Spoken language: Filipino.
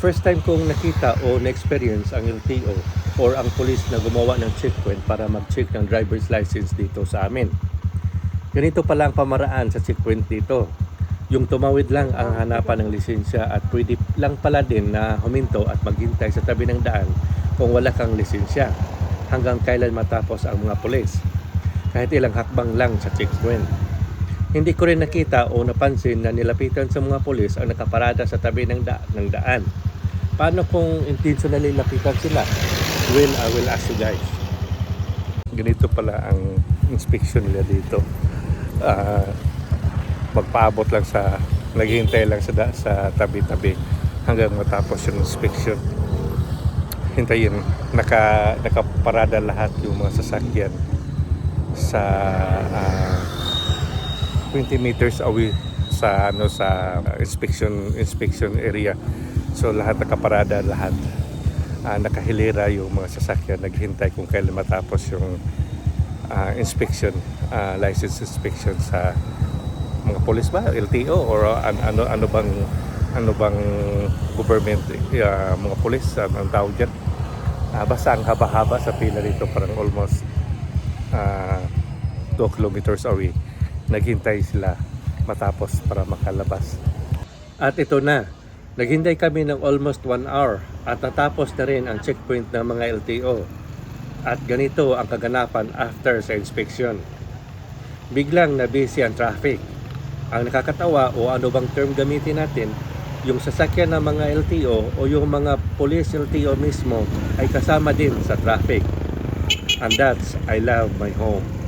First time kong nakita o na-experience ang LTO or ang pulis na gumawa ng checkpoint para mag-check ng driver's license dito sa amin. Ganito pala ang pamaraan sa checkpoint dito. Yung tumawid lang ang hanapan ng lisensya at pwede lang pala din na huminto at maghintay sa tabi ng daan kung wala kang lisensya hanggang kailan matapos ang mga pulis. Kahit ilang hakbang lang sa checkpoint. Hindi ko rin nakita o napansin na nilapitan sa mga pulis ang nakaparada sa tabi ng, da- ng daan. Paano kung intentionally lapitan sila? Well, I will ask you guys. Ganito pala ang inspection nila dito. Ah, magpaabot lang sa naghihintay lang sa sa tabi-tabi hanggang matapos yung inspection. Hintayin naka nakaparada lahat yung mga sasakyan sa ah, 20 meters away sa ano sa inspection inspection area. So lahat nakaparada lahat. Ah, nakahilera yung mga sasakyan naghintay kung kailan matapos yung ah, inspection ah, license inspection sa mga police ba LTO or an- ano ano bang ano bang government ah, mga police ano ang tawag dyan Ah, basta ang haba-haba sa pila dito parang almost ah, 2 kilometers away naghintay sila matapos para makalabas. At ito na, naghintay kami ng almost 1 hour at natapos na rin ang checkpoint ng mga LTO. At ganito ang kaganapan after sa inspection. Biglang na busy ang traffic. Ang nakakatawa o ano bang term gamitin natin, yung sasakyan ng mga LTO o yung mga police LTO mismo ay kasama din sa traffic. And that's I love my home.